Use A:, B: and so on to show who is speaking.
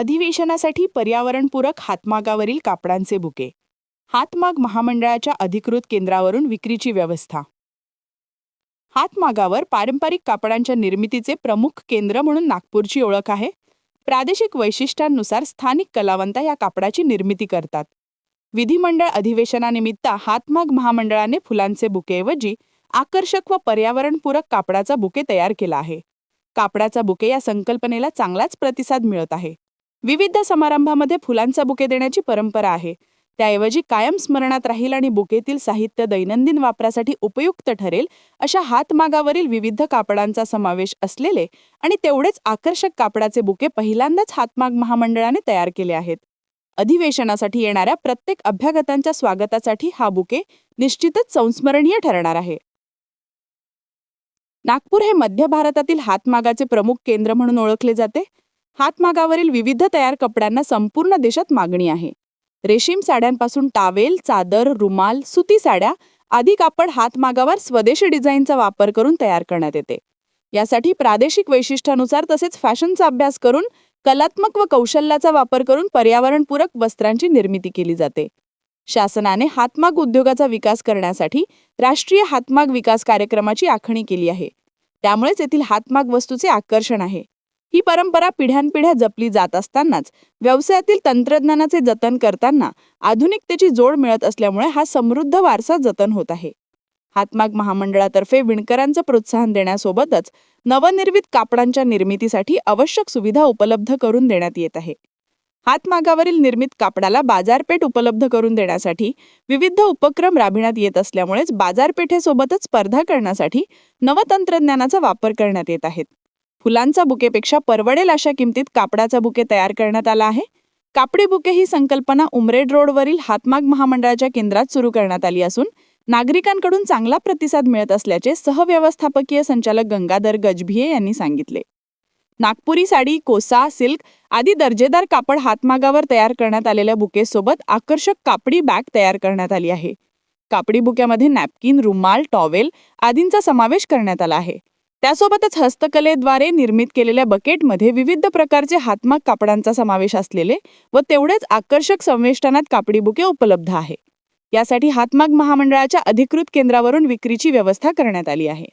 A: अधिवेशनासाठी पर्यावरणपूरक हातमागावरील कापडांचे बुके. हातमाग महामंडळाच्या अधिकृत केंद्रावरून विक्रीची व्यवस्था. हातमागावर पारंपरिक कापडांच्या निर्मितीचे प्रमुख केंद्र म्हणून नागपूरची ओळख आहे. प्रादेशिक वैशिष्ट्यांनुसार स्थानिक कलावंत या कापडाची निर्मिती करतात. विधिमंडळ अधिवेशनानिमित्त हातमाग महामंडळाने फुलांचे बुकेऐवजी आकर्षक व पर्यावरणपूरक कापडाचा बुके तयार केला आहे. कापडाचा बुके या संकल्पनेला चांगलाच प्रतिसाद मिळत आहे. विविध समारंभामध्ये फुलांचा बुके देण्याची परंपरा आहे. त्याऐवजी कायम स्मरणात राहील आणि बुकेतील साहित्य दैनंदिन वापरासाठी उपयुक्त ठरेल अशा हातमागावरील विविध कापडांचा समावेश असलेले आणि तेवढेच आकर्षक कापडाचे बुके पहिल्यांदाच हातमाग महामंडळाने तयार केले आहेत. अधिवेशनासाठी येणाऱ्या प्रत्येक अभ्यागतांच्या स्वागतासाठी हा बुके निश्चितच संस्मरणीय ठरणार आहे. नागपूर हे मध्य भारतातील हातमागाचे प्रमुख केंद्र म्हणून ओळखले जाते. हातमागावरील विविध तयार कपड्यांना संपूर्ण देशात मागणी आहे. रेशीम साड्यांपासून टावेल चादर रुमाल सुती साड्या आदी कापड हातमागावर स्वदेशी डिझाईनचा वापर करून तयार करण्यात येते. यासाठी प्रादेशिक वैशिष्ट्यानुसार तसेच फॅशनचा अभ्यास करून कलात्मक व कौशल्याचा वापर करून पर्यावरणपूरक वस्त्रांची निर्मिती केली जाते. शासनाने हातमाग उद्योगाचा विकास करण्यासाठी राष्ट्रीय हातमाग विकास कार्यक्रमाची आखणी केली आहे. त्यामुळेच येथील हातमाग वस्तूचे आकर्षण आहे. ही परंपरा पिढ्यानपिढ्या जपली जात असतानाच व्यवसायातील तंत्रज्ञानाचे जतन करताना आधुनिकतेची जोड मिळत असल्यामुळे हा समृद्ध वारसा जतन होत आहे. हातमाग महामंडळातर्फे विणकरांचं प्रोत्साहन देण्यासोबतच नवनिर्मित कापडांच्या निर्मितीसाठी आवश्यक सुविधा उपलब्ध करून देण्यात येत आहे. हातमागावरील निर्मित कापडाला बाजारपेठ उपलब्ध करून देण्यासाठी विविध उपक्रम राबविण्यात येत असल्यामुळेच बाजारपेठेसोबतच स्पर्धा करण्यासाठी नवतंत्रज्ञानाचा वापर करण्यात येत आहेत फुलांचा बुकेपेक्षा परवडेल अशा किमतीत कापडाचा बुके तयार करण्यात आला आहे. कापडी बुके ही संकल्पना उमरेड रोडवरील हातमाग महामंडळाच्या केंद्रात सुरू करण्यात आली असून नागरिकांकडून चांगला प्रतिसाद मिळत असल्याचे सहव्यवस्थापकीय संचालक गंगाधर गजभिये यांनी सांगितले. नागपुरी साडी कोसा सिल्क आदी दर्जेदार कापड हातमागावर तयार करण्यात आलेल्या बुकेसोबत आकर्षक कापडी बॅग तयार करण्यात आली आहे. कापडी बुक्यामध्ये नॅपकिन रुमाल टॉवेल आदींचा समावेश करण्यात आला आहे. त्यासोबतच हस्तकलेद्वारे निर्मित केलेल्या बकेटमध्ये विविध प्रकारचे हातमाग कापडांचा समावेश असलेले व तेवढेच आकर्षक संवेष्टनात कापडी बुके उपलब्ध आहे. यासाठी हातमाग महामंडळाच्या अधिकृत केंद्रावरून विक्रीची व्यवस्था करण्यात आली आहे.